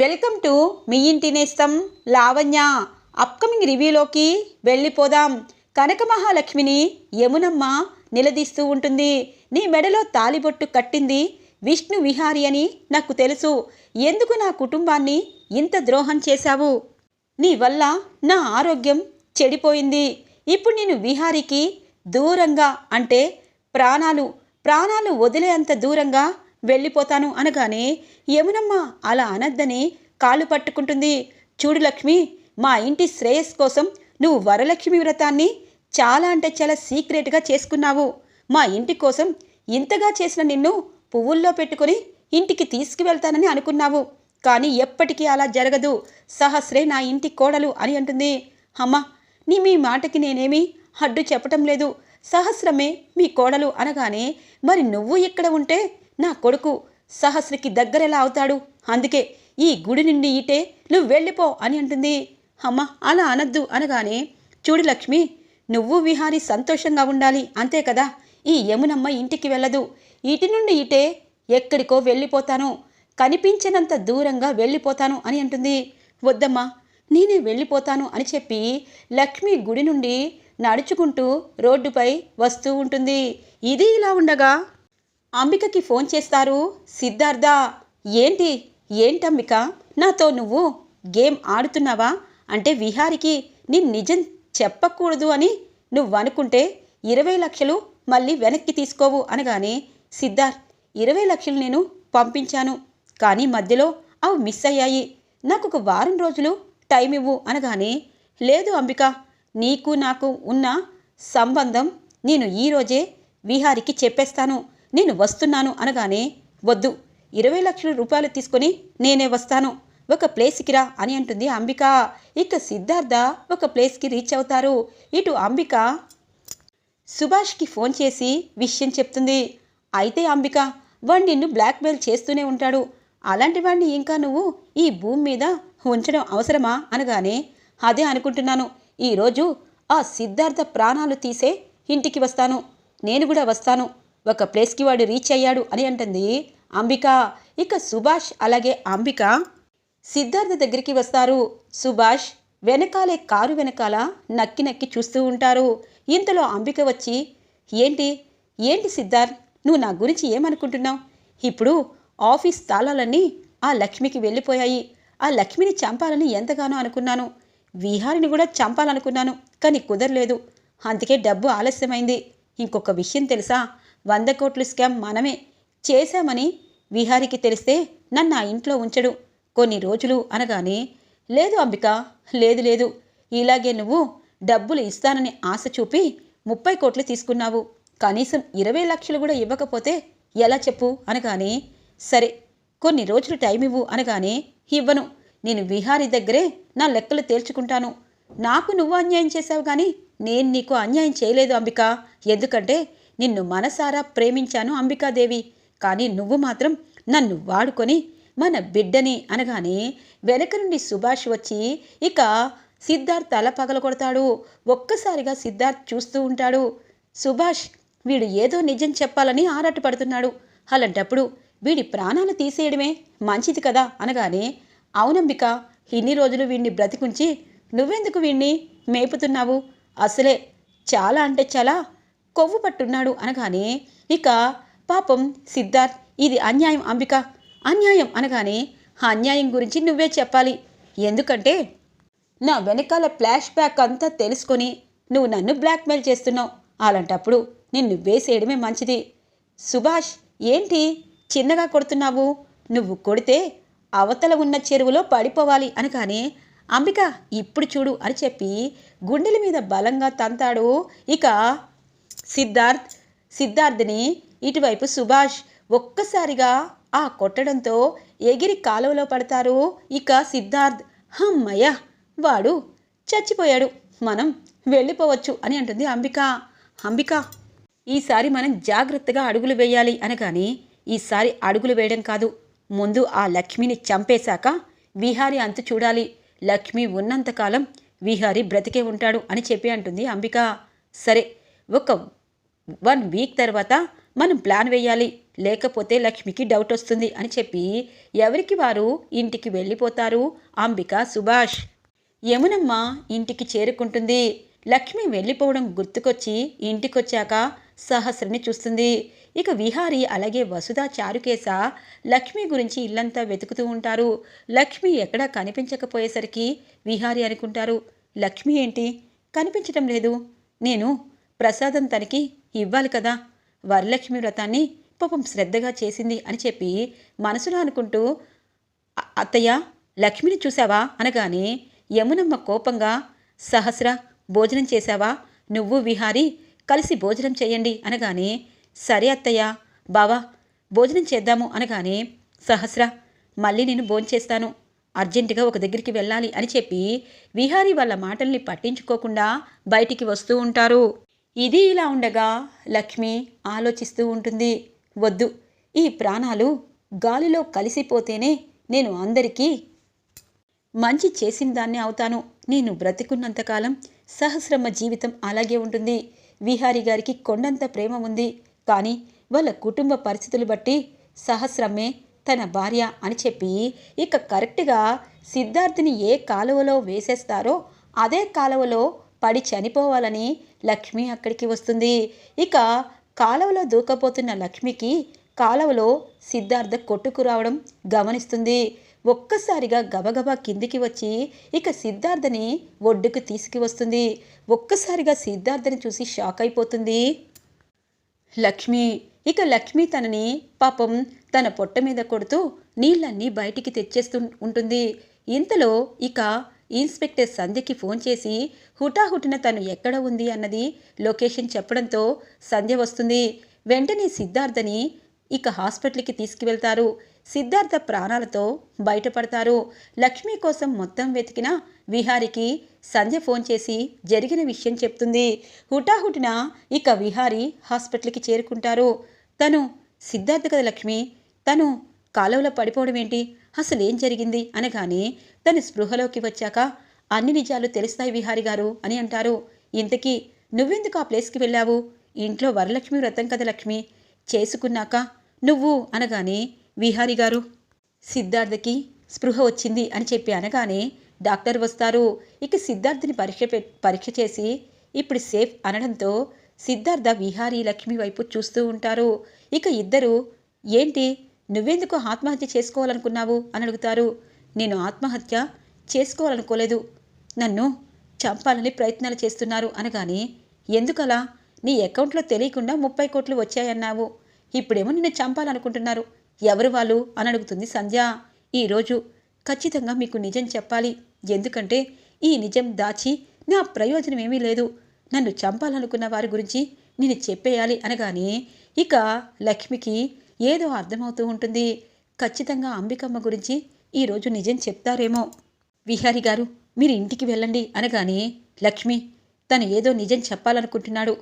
Welcome to me ఇంటి నేస్తం Lavanya. Upcoming రివ్యూలోకి వెళ్ళిపోదాం. కనక మహాలక్ష్మిని యమునమ్మ నిలదీస్తూ ఉంటుంది. నీ మెడలో తాలిబొట్టు కట్టింది విష్ణు విహారి అని నాకు తెలుసు. ఎందుకు నా కుటుంబాన్ని ఇంత ద్రోహం చేశావు? నీ వల్ల నా ఆరోగ్యం చెడిపోయింది. ఇప్పుడు నేను విహారికి దూరంగా అంటే ప్రాణాలు ప్రాణాలు వదిలేంత దూరంగా వెళ్ళిపోతాను అనగానే యమునమ్మ అలా అనద్దని కాలు పట్టుకుంటుంది. చూడు లక్ష్మి మా ఇంటి శ్రేయస్ కోసం నువ్వు వరలక్ష్మి వ్రతాన్ని చాలా అంటే చాలా సీక్రెట్గా చేసుకున్నావు. మా ఇంటి కోసం ఇంతగా చేసిన నిన్ను పువ్వుల్లో పెట్టుకొని ఇంటికి తీసుకువెళ్తానని అనుకున్నావు. కానీ ఎప్పటికీ అలా జరగదు. సహస్రే నా ఇంటి కోడలు అని అంటుంది. అమ్మా నీ మీ మాటకి నేనేమి అడ్డు చెప్పటం లేదు. సహస్రమే మీ కోడలు అనగానే మరి నువ్వు ఇక్కడ ఉంటే నా కొడుకు సహస్రికి దగ్గరెలా అవుతాడు? అందుకే ఈ గుడి నుండి ఇటే నువ్వు వెళ్ళిపో అని అంటుంది. అమ్మ అలా అనద్దు అనగానే చూడు లక్ష్మి నువ్వు విహారి సంతోషంగా ఉండాలి అంతే కదా? ఈ యమునమ్మ ఇంటికి వెళ్ళదు. ఇటు నుండి ఇటే ఎక్కడికో వెళ్ళిపోతాను. కనిపించినంత దూరంగా వెళ్ళిపోతాను అని అంటుంది. వద్దమ్మా నేనే వెళ్ళిపోతాను అని చెప్పి లక్ష్మి గుడి నుండి నడుచుకుంటూ రోడ్డుపై వస్తూ ఉంటుంది. ఇది ఇలా ఉండగా అంబికకి ఫోన్ చేస్తారు. సిద్ధార్థ ఏంటి? ఏంటంబిక నాతో నువ్వు గేమ్ ఆడుతున్నావా? అంటే విహారికి నీ నిజం చెప్పకూడదు అని నువ్వు అనుకుంటే ఇరవై లక్షలు మళ్ళీ వెనక్కి తీసుకోవు అనగానే సిద్ధార్థ్ ఇరవై లక్షలు నేను పంపించాను కానీ మధ్యలో అవి మిస్ అయ్యాయి. నాకు ఒక వారం రోజులు టైం ఇవ్వు అనగానే లేదు అంబిక నీకు నాకు ఉన్న సంబంధం నేను ఈరోజే విహారికి చెప్పేస్తాను. నేను వస్తున్నాను అనగానే వద్దు ఇరవై లక్షల రూపాయలు తీసుకొని నేనే వస్తాను. ఒక ప్లేస్కి రా అని అంటుంది అంబిక. ఇక సిద్ధార్థ ఒక ప్లేస్కి రీచ్ అవుతారు. ఇటు అంబిక సుభాష్కి ఫోన్ చేసి విషయం చెప్తుంది. అయితే అంబిక వాడు నిన్ను బ్లాక్మెయిల్ చేస్తూనే ఉంటాడు. అలాంటి వాడిని ఇంకా నువ్వు ఈ భూమి మీద ఉంచడం అవసరమా? అనగానే అదే అనుకుంటున్నాను. ఈరోజు ఆ సిద్ధార్థ ప్రాణాలు తీసే ఇంటికి వస్తాను. నేను కూడా వస్తాను. ఒక ప్లేస్కి వాడు రీచ్ అయ్యాడు అని అంటుంది. అంబిక ఇక సుభాష్ అలాగే అంబిక సిద్ధార్థ దగ్గరికి వస్తారు. సుభాష్ వెనకాలే కారు వెనకాల నక్కి నక్కి చూస్తూ ఉంటారు. ఇంతలో అంబిక వచ్చి ఏంటి? ఏంటి సిద్ధార్థ్? నువ్వు నా గురించి ఏమనుకుంటున్నావు? ఇప్పుడు ఆఫీస్ తాళాలన్నీ ఆ లక్ష్మికి వెళ్ళిపోయాయి. ఆ లక్ష్మిని చంపాలని ఎంతగానో అనుకున్నాను. విహారిని కూడా చంపాలనుకున్నాను కానీ కుదరలేదు. అందుకే డబ్బు ఆలస్యమైంది. ఇంకొక విషయం తెలుసా? వంద కోట్లు స్కామ్ మనమే చేశామని విహారికి తెలిస్తే నన్ను ఆ ఇంట్లో ఉంచడు. కొన్ని రోజులు అనగానే లేదు అంబిక లేదు లేదు. ఇలాగే నువ్వు డబ్బులు ఇస్తానని ఆశ చూపి ముప్పై కోట్లు తీసుకున్నావు. కనీసం ఇరవై లక్షలు కూడా ఇవ్వకపోతే ఎలా చెప్పు? అనగానే సరే కొన్ని రోజులు టైం ఇవ్వు. అనగానే ఇవ్వను. నేను విహారి దగ్గరే నా లెక్కలు తేల్చుకుంటాను. నాకు నువ్వు అన్యాయం చేశావు కానీ నేను నీకు అన్యాయం చేయలేదు అంబిక. ఎందుకంటే నిన్ను మనసారా ప్రేమించాను అంబికాదేవి. కానీ నువ్వు మాత్రం నన్ను వాడుకొని మన బిడ్డని అనగానే వెనక నుండి సుభాష్ వచ్చి ఇక సిద్ధార్థ్ తల పగల కొడతాడు ఒక్కసారిగా సిద్ధార్థ్ చూస్తూ ఉంటాడు. సుభాష్ వీడు ఏదో నిజం చెప్పాలని ఆరాటపడుతున్నాడు. అలాంటప్పుడు వీడి ప్రాణాలు తీసేయడమే మంచిది కదా అనగానే అవునంబిక ఇన్ని రోజులు వీడిని బ్రతికుంచి నువ్వెందుకు వీణ్ణి మేపుతున్నావు? అసలే చాలా అంటే చాలా కొవ్వు పట్టున్నాడు అనగానే ఇక పాపం సిద్ధార్థ్ ఇది అన్యాయం అంబిక. అన్యాయం అనగానే ఆ అన్యాయం గురించి నువ్వే చెప్పాలి. ఎందుకంటే నా వెనకాల ఫ్లాష్ బ్యాక్ అంతా తెలుసుకొని నువ్వు నన్ను బ్లాక్మెయిల్ చేస్తున్నావు. అలాంటప్పుడు నిన్ను వేసేయడమే మంచిది. సుభాష్ ఏంటి చిన్నగా కొడుతున్నావు? నువ్వు కొడితే అవతల ఉన్న చెరువులో పడిపోవాలి అనగానే అంబిక ఇప్పుడు చూడు అని చెప్పి గుండెల మీద బలంగా తంతాడు. ఇక సిద్ధార్థ్ సిద్ధార్థ్ని ఇటువైపు సుభాష్ ఒక్కసారిగా ఆ కొట్టడంతో ఎగిరి కాలువలో పడతారు. ఇక సిద్ధార్థ్ హమ్మయ్య వాడు చచ్చిపోయాడు. మనం వెళ్ళిపోవచ్చు అని అంటుంది అంబిక. అంబిక ఈసారి మనం జాగ్రత్తగా అడుగులు వేయాలి అనగాని ఈసారి అడుగులు వేయడం కాదు. ముందు ఆ లక్ష్మిని చంపేశాక విహారి అంతు చూడాలి. లక్ష్మి ఉన్నంతకాలం విహారి బ్రతికే ఉంటాడు అని చెప్పి అంటుంది అంబిక. సరే ఒక వన్ వీక్ తర్వాత మనం ప్లాన్ వేయాలి. లేకపోతే లక్ష్మికి డౌట్ వస్తుంది అని చెప్పి ఎవరికి వారు ఇంటికి వెళ్ళిపోతారు? అంబిక సుభాష్. యమునమ్మ ఇంటికి చేరుకుంటుంది. లక్ష్మి వెళ్ళిపోవడం గుర్తుకొచ్చి ఇంటికొచ్చాక సహస్రని చూస్తుంది. ఇక విహారి అలాగే వసుధ చారుకేశ లక్ష్మి గురించి ఇల్లంతా వెతుకుతూ ఉంటారు. లక్ష్మి ఎక్కడా కనిపించకపోయేసరికి విహారి అనుకుంటారు లక్ష్మి ఏంటి? కనిపించటం లేదు. నేను ప్రసాదం తనకి ఇవ్వాలి కదా. వరలక్ష్మి వ్రతాన్ని పాపం శ్రద్ధగా చేసింది అని చెప్పి మనసులో అనుకుంటూ అత్తయ్య లక్ష్మిని చూసావా అనగానే యమునమ్మ కోపంగా సహస్ర భోజనం చేశావా? నువ్వు విహారి కలిసి భోజనం చేయండి. అనగానే సరే అత్తయ్య బావా భోజనం చేద్దాము. అనగానే సహస్ర మళ్ళీ నేను భోంచేస్తాను అర్జెంటుగా ఒక దగ్గరికి వెళ్ళాలి అని చెప్పి విహారీ వాళ్ళ మాటల్ని పట్టించుకోకుండా బయటికి వస్తూ ఉంటారు. ఇది ఇలా ఉండగా లక్ష్మి ఆలోచిస్తూ ఉంటుంది వద్దు ఈ ప్రాణాలు గాలిలో కలిసిపోతేనే నేను అందరికీ మంచి చేసిన దాన్ని అవుతాను. నేను బ్రతికున్నంతకాలం సహస్రమ జీవితం అలాగే ఉంటుంది. విహారి గారికి కొండంత ప్రేమ ఉంది. కానీ వాళ్ళ కుటుంబ పరిస్థితులు బట్టి సహస్రమే తన భార్య అని చెప్పి ఇక కరెక్ట్గా సిద్ధార్థిని ఏ కాలువలో వేసేస్తారో అదే కాలువలో పడి చనిపోవాలని లక్ష్మి అక్కడికి వస్తుంది. ఇక కాలువలో దూకపోతున్న లక్ష్మికి కాలువలో సిద్ధార్థ కొట్టుకు రావడం గమనిస్తుంది. ఒక్కసారిగా గబగబా కిందికి వచ్చి ఇక సిద్ధార్థని ఒడ్డుకు తీసుకువస్తుంది ఒక్కసారిగా సిద్ధార్థని చూసి షాక్ అయిపోతుంది. లక్ష్మి ఇక లక్ష్మి తనని పాపం తన పొట్ట మీద కొడుతూ నీళ్ళన్నీ బయటికి తెచ్చేస్తూ ఉంటుంది. ఇంతలో ఇక ఇన్స్పెక్టర్ సంధ్యకి ఫోన్ చేసి హుటాహుటిన తను ఎక్కడ ఉంది? అన్నది లొకేషన్ చెప్పడంతో సంధ్య వస్తుంది. వెంటనే సిద్ధార్థని ఇక హాస్పిటల్కి తీసుకువెళ్తారు. సిద్ధార్థ ప్రాణాలతో బయటపడతారు. లక్ష్మి కోసం మొత్తం వెతికిన విహారికి సంధ్య ఫోన్ చేసి జరిగిన విషయం చెప్తుంది. హుటాహుటిన ఇక విహారి హాస్పిటల్కి చేరుకుంటారు. తను సిద్ధార్థ కదా లక్ష్మి? తను కాలువలో పడిపోవడం ఏంటి? అసలేం జరిగింది అనగానే తను స్పృహలోకి వచ్చాక అన్ని నిజాలు తెలుస్తాయి విహారి గారు అని అంటారు. ఇంతకీ నువ్వెందుకు ఆ ప్లేస్కి వెళ్ళావు? ఇంట్లో వరలక్ష్మి వ్రతం కదా లక్ష్మి? చేసుకున్నాక నువ్వు అనగానే విహారి గారు సిద్ధార్థకి స్పృహ వచ్చింది అని చెప్పి అనగానే డాక్టర్ వస్తారు. ఇక సిద్ధార్థని పరీక్ష పరీక్ష చేసి ఇప్పుడు సేఫ్ అనడంతో సిద్ధార్థ విహారీ లక్ష్మి వైపు చూస్తూ ఉంటారు. ఇక ఇద్దరు ఏంటి? నువ్వెందుకు ఆత్మహత్య చేసుకోవాలనుకున్నావు? అని అడుగుతారు. నేను ఆత్మహత్య చేసుకోవాలనుకోలేదు. నన్ను చంపాలని ప్రయత్నాలు చేస్తున్నారు అనగానే ఎందుకలా? నీ అకౌంట్లో తెలియకుండా ముప్పై కోట్లు వచ్చాయన్నావు. ఇప్పుడేమో నిన్ను చంపాలనుకుంటున్నారు. ఎవరు వాళ్ళు? అని అడుగుతుంది సంధ్య. ఈరోజు ఖచ్చితంగా మీకు నిజం చెప్పాలి. ఎందుకంటే ఈ నిజం దాచి నా ప్రయోజనం ఏమీ లేదు. నన్ను చంపాలనుకున్న వారి గురించి నేను చెప్పేయాలి అనగానే ఇక లక్ష్మికి ఏదో అర్థమవుతూ ఉంటుంది. ఖచ్చితంగా అంబికమ్మ గురించి ఈరోజు నిజం చెప్తారేమో. విహారి గారు మీరు ఇంటికి వెళ్ళండి అనగానే లక్ష్మి తను ఏదో నిజం చెప్పాలనుకుంటున్నాడు.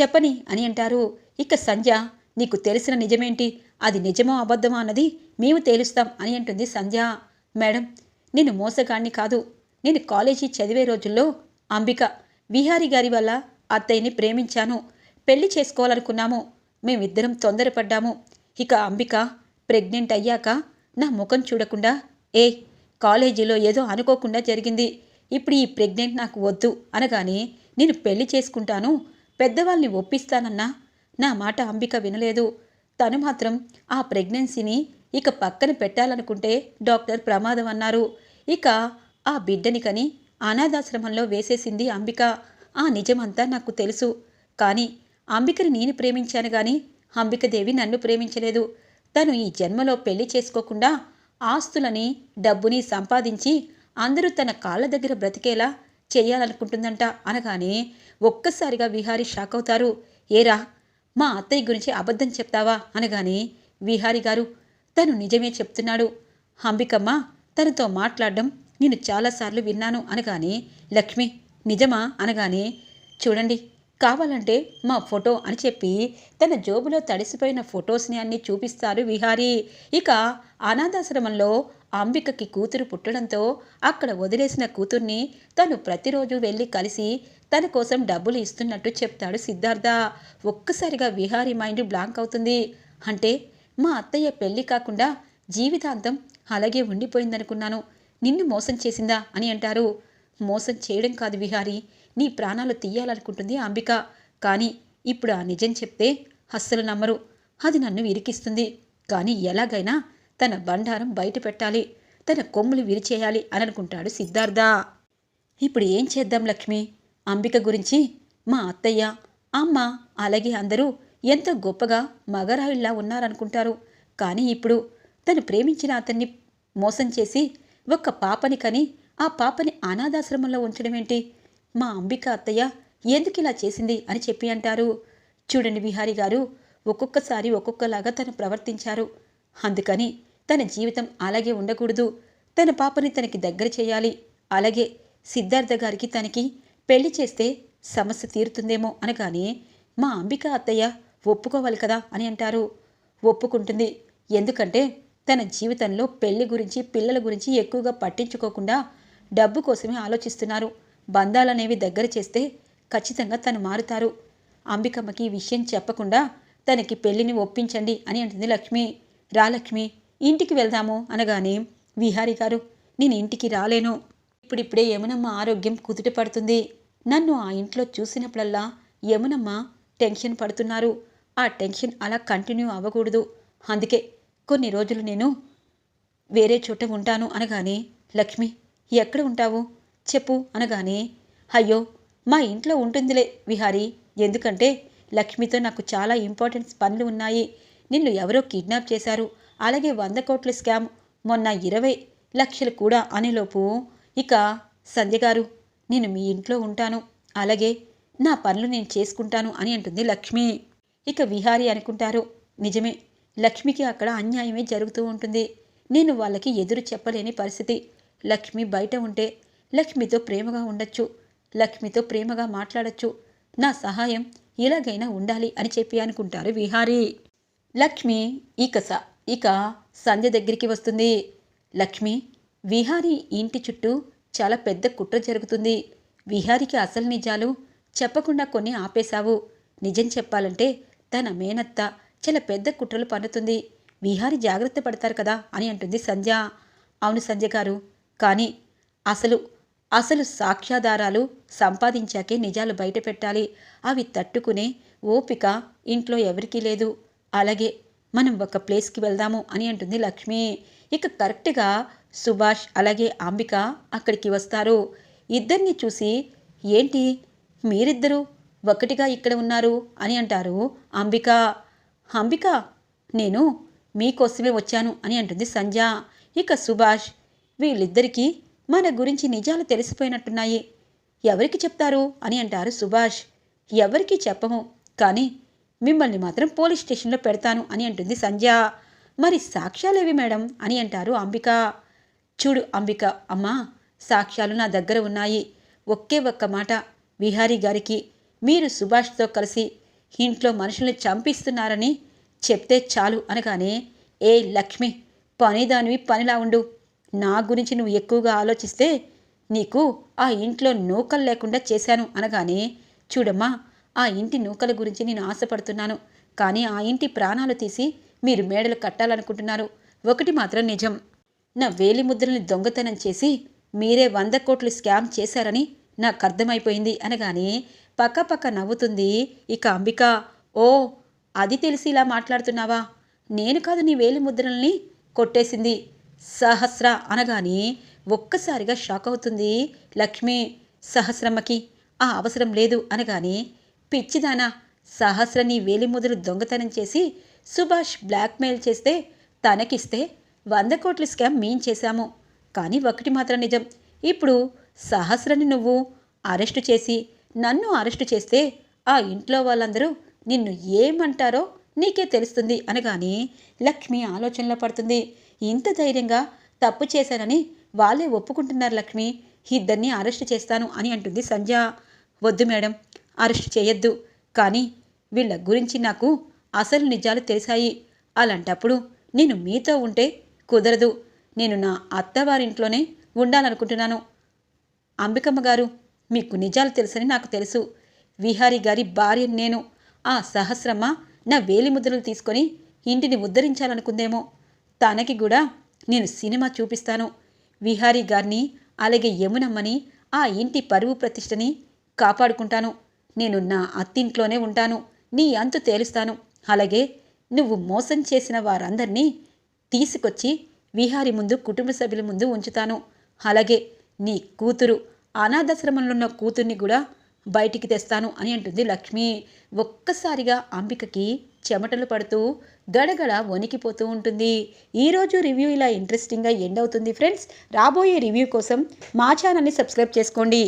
చెప్పని అని అంటారు. ఇక సంధ్య నీకు తెలిసిన నిజమేంటి? అది నిజమో అబద్ధమో అన్నది మేము తేలుస్తాం అని అంటుంది సంధ్య. మేడం నేను మోసగాణ్ణి కాదు. నేను కాలేజీ చదివే రోజుల్లో అంబిక విహారి గారి వల్ల అత్తయ్యని ప్రేమించాను. పెళ్ళి చేసుకోవాలనుకున్నాము. మేమిద్దరం తొందరపడ్డాము. ఇక అంబిక ప్రెగ్నెంట్ అయ్యాక నా ముఖం చూడకుండా ఏ కాలేజీలో ఏదో అనుకోకుండా జరిగింది. ఇప్పుడు ఈ ప్రెగ్నెంట్ నాకు వద్దు అనగానే నేను పెళ్ళి చేసుకుంటాను. పెద్దవాళ్ళని ఒప్పిస్తానన్నా. నా మాట అంబిక వినలేదు. తను మాత్రం ఆ ప్రెగ్నెన్సీని ఇక పక్కన పెట్టాలనుకుంటే డాక్టర్ ప్రమాదం అన్నారు. ఇక ఆ బిడ్డని కని అనాథాశ్రమంలో వేసేసింది అంబిక. ఆ నిజమంతా నాకు తెలుసు. కానీ అంబికని నేను ప్రేమించాను గాని అంబికదేవి నన్ను ప్రేమించలేదు. తను ఈ జన్మలో పెళ్ళి చేసుకోకుండా ఆస్తులని డబ్బుని సంపాదించి అందరూ తన కాళ్ళ దగ్గర బ్రతికేలా చేయాలనుకుంటుందంట అనగానే ఒక్కసారిగా విహారి షాక్ అవుతారు. ఏరా మా అత్తయ్య గురించి అబద్ధం చెప్తావా అనగానే విహారి గారు తను నిజమే చెప్తున్నాడు. అంబికమ్మ తనతో మాట్లాడడం నేను చాలాసార్లు విన్నాను అనగానే లక్ష్మి నిజమా అనగానే చూడండి కావాలంటే మా ఫోటో అని చెప్పి తన జోబులో తడిసిపోయిన ఫొటోస్ని అన్ని చూపిస్తారు విహారీ. ఇక అనాథాశ్రమంలో అంబికకి కూతురు పుట్టడంతో అక్కడ వదిలేసిన కూతుర్ని తను ప్రతిరోజు వెళ్ళి కలిసి తన కోసం డబ్బులు ఇస్తున్నట్టు చెప్తాడు సిద్ధార్థ. ఒక్కసారిగా విహారీ మైండ్ బ్లాంక్ అవుతుంది. అంటే మా అత్తయ్య పెళ్ళి కాకుండా జీవితాంతం అలాగే ఉండిపోయిందనుకున్నాను. నిన్ను మోసం చేసిందా అని అంటారు. మోసం చేయడం కాదు విహారి. నీ ప్రాణాలు తీయాలనుకుంటుంది అంబిక. కానీ ఇప్పుడు ఆ నిజం చెప్తే అస్సలు నమ్మరు. అది నన్ను ఇరికిస్తుంది. కానీ ఎలాగైనా తన బండారం బయట పెట్టాలి. తన కొమ్ములు విరిచేయాలి అని అనుకుంటాడు సిద్ధార్థ. ఇప్పుడు ఏం చేద్దాం లక్ష్మి? అంబిక గురించి మా అత్తయ్య అమ్మ అలాగే అందరూ ఎంతో గొప్పగా మగరాయిల్లా ఉన్నారనుకుంటారు. కానీ ఇప్పుడు తను ప్రేమించిన అతన్ని మోసం చేసి ఒక్క పాపని కని ఆ పాపని అనాథాశ్రమంలో ఉంచడమేంటి? మా అంబిక అత్తయ్య ఎందుకు ఇలా చేసింది అని చెప్పి అంటారు. చూడండి విహారి గారు ఒక్కొక్కసారి ఒక్కొక్కలాగా తను ప్రవర్తించారు. అందుకని తన జీవితం అలాగే ఉండకూడదు. తన పాపని తనకి దగ్గర చేయాలి. అలాగే సిద్ధార్థ గారికి తనకి పెళ్ళి చేస్తే సమస్య తీరుతుందేమో అనగానే మా అంబిక అత్తయ్య ఒప్పుకోవాలి కదా అని అంటారు. ఒప్పుకుంటుంది. ఎందుకంటే తన జీవితంలో పెళ్ళి గురించి పిల్లల గురించి ఎక్కువగా పట్టించుకోకుండా డబ్బు కోసమే ఆలోచిస్తున్నారు. బంధాలనేవి దగ్గర చేస్తే ఖచ్చితంగా తను మారుతారు. అంబికమ్మకి ఈ విషయం చెప్పకుండా తనకి పెళ్ళిని ఒప్పించండి అని అంటుంది లక్ష్మి. రా లక్ష్మి ఇంటికి వెళ్దాము అనగానే విహారి గారు నేను ఇంటికి రాలేను. ఇప్పుడిప్పుడే యమునమ్మ ఆరోగ్యం కుదుట పడుతుంది. నన్ను ఆ ఇంట్లో చూసినప్పుడల్లా యమునమ్మ టెన్షన్ పడుతున్నారు. ఆ టెన్షన్ అలా కంటిన్యూ అవ్వకూడదు. అందుకే కొన్ని రోజులు నేను వేరే చోట ఉంటాను అనగానే లక్ష్మి ఎక్కడ ఉంటావు? చెప్పు అనగానే అయ్యో మా ఇంట్లో ఉంటుందిలే విహారి. ఎందుకంటే లక్ష్మితో నాకు చాలా ఇంపార్టెంట్ పనులు ఉన్నాయి. నిన్ను ఎవరో కిడ్నాప్ చేశారు. అలాగే వంద కోట్ల స్కామ్ మొన్న ఇరవై లక్షలు కూడా అనేలోపు. ఇక సంధ్యగారు నేను మీ ఇంట్లో ఉంటాను. అలాగే నా పనులు నేను చేసుకుంటాను అని అంటుంది లక్ష్మి. ఇక విహారి అనుకుంటారు నిజమే లక్ష్మికి అక్కడ అన్యాయమే జరుగుతూ ఉంటుంది. నేను వాళ్ళకి ఎదురు చెప్పలేని పరిస్థితి. లక్ష్మి బయట ఉంటే లక్ష్మితో ప్రేమగా ఉండొచ్చు. లక్ష్మితో ప్రేమగా మాట్లాడొచ్చు. నా సహాయం ఎలాగైనా ఉండాలి అని చెప్పి అనుకుంటారు విహారీ. లక్ష్మి ఇక స ఇక సంధ్య దగ్గరికి వస్తుంది. లక్ష్మి విహారీ ఇంటి చుట్టూ చాలా పెద్ద కుట్ర జరుగుతుంది. విహారికి అసలు నిజాలు చెప్పకుండా కొన్ని ఆపేశావు. నిజం చెప్పాలంటే తన మేనత్త చాలా పెద్ద కుట్రలు పన్నుతుంది. విహారి జాగ్రత్త పడతారు కదా అని అంటుంది సంధ్య. అవును సంధ్య గారు కానీ అసలు అసలు సాక్ష్యాధారాలు సంపాదించాకే నిజాలు బయట పెట్టాలి అవి తట్టుకునే ఓపిక ఇంట్లో ఎవరికీ లేదు. అలాగే మనం ఒక ప్లేస్కి వెళ్దాము అని అంటుంది లక్ష్మి. ఇక కరెక్ట్గా సుభాష్ అలాగే అంబిక అక్కడికి వస్తారు. ఇద్దరిని చూసి ఏంటి? మీరిద్దరూ ఒకటిగా ఇక్కడ ఉన్నారు? అని అంటారు అంబిక. అంబిక నేను మీకోసమే వచ్చాను అని అంటుంది సంధ్య. ఇక సుభాష్ వీళ్ళిద్దరికీ మన గురించి నిజాలు తెలిసిపోయినట్టున్నాయి. ఎవరికి చెప్తారు? అని అంటారు సుభాష్. ఎవరికి చెప్పము. కానీ మిమ్మల్ని మాత్రం పోలీస్ స్టేషన్లో పెడతాను అని అంటుంది సంధ్య. మరి సాక్ష్యాలేవి మేడం? అని అంటారు అంబిక. చూడు అంబిక అమ్మా సాక్ష్యాలు నా దగ్గర ఉన్నాయి. ఒకే ఒక్క మాట. విహారీ గారికి మీరు సుభాష్తో కలిసి ఇంట్లో మనుషుల్ని చంపిస్తున్నారని చెప్తే చాలు అనగానే ఏ లక్ష్మి పనిదానివి పనిలా ఉండు. నా గురించి నువ్వు ఎక్కువగా ఆలోచిస్తే నీకు ఆ ఇంట్లో నూకలు లేకుండా చేశాను అనగానే చూడమ్మా ఆ ఇంటి నూకల గురించి నేను ఆశపడుతున్నాను. కానీ ఆ ఇంటి ప్రాణాలు తీసి మీరు మేడలు కట్టాలనుకుంటున్నారు. ఒకటి మాత్రం నిజం. నా వేలి ముద్రల్ని దొంగతనం చేసి మీరే వంద కోట్లు స్కామ్ చేశారని నాకు అర్థమైపోయింది అనగానే పక్కపక్క నవ్వుతుంది ఇక అంబిక. ఓ అది తెలిసి ఇలా మాట్లాడుతున్నావా? నేను కాదు నీ వేలి ముద్రల్ని కొట్టేసింది. సహస్ర అనగానే ఒక్కసారిగా షాక్ అవుతుంది. లక్ష్మి సహస్రమ్మకి ఆ అవసరం లేదు అనగానే పిచ్చిదానా సహస్రని వేలిముదురు దొంగతనం చేసి సుభాష్ బ్లాక్మెయిల్ చేస్తే తనకిస్తే వంద కోట్ల స్కామ్ మేం చేశాము. కానీ ఒకటి మాత్రం నిజం. ఇప్పుడు సహస్రని నువ్వు అరెస్టు చేసి నన్ను అరెస్టు చేస్తే ఆ ఇంట్లో వాళ్ళందరూ నిన్ను ఏమంటారో నీకే తెలుస్తుంది అనగానే లక్ష్మి ఆలోచనలో పడుతుంది. ఇంత ధైర్యంగా తప్పు చేశానని వాళ్ళే ఒప్పుకుంటున్నారు లక్ష్మి. ఇద్దరిని అరెస్ట్ చేస్తాను అని అంటుంది సంధ్య. వద్దు మేడం అరెస్ట్ చేయొద్దు. కానీ వీళ్ళ గురించి నాకు అసలు నిజాలు తెలిసాయి. అలాంటప్పుడు నేను మీతో ఉంటే కుదరదు. నేను నా అత్తవారింట్లోనే ఉండాలనుకుంటున్నాను. అంబికమ్మ గారు మీకు నిజాలు తెలుసని నాకు తెలుసు. విహారీ గారి భార్య నేను. ఆ సహస్రమ్మ నా వేలి ముద్రలు తీసుకొని ఇంటిని ఉద్ధరించాలనుకుందేమో. తనకి కూడా నేను సినిమా చూపిస్తాను. విహారీ గారిని అలాగే యమునమ్మని ఆ ఇంటి పరువు ప్రతిష్టని కాపాడుకుంటాను. నేను నా అత్తింట్లోనే ఉంటాను. నీ అంతు తేలుస్తాను. అలాగే నువ్వు మోసం చేసిన వారందరినీ తీసుకొచ్చి విహారి ముందు కుటుంబ సభ్యుల ముందు ఉంచుతాను. అలాగే నీ కూతురు అనాథాశ్రమంలో ఉన్న కూతుర్ని కూడా బయటికి తెస్తాను అని అంటుంది లక్ష్మి. ఒక్కసారిగా అంబికకి చెమటలు పడుతూ గడగడ వణికిపోతూ ఉంటుంది. ఈరోజు రివ్యూ ఇలా ఇంట్రెస్టింగ్గా ఎండ్ అవుతుంది. ఫ్రెండ్స్ రాబోయే రివ్యూ కోసం మా ఛానల్ని సబ్స్క్రైబ్ చేసుకోండి.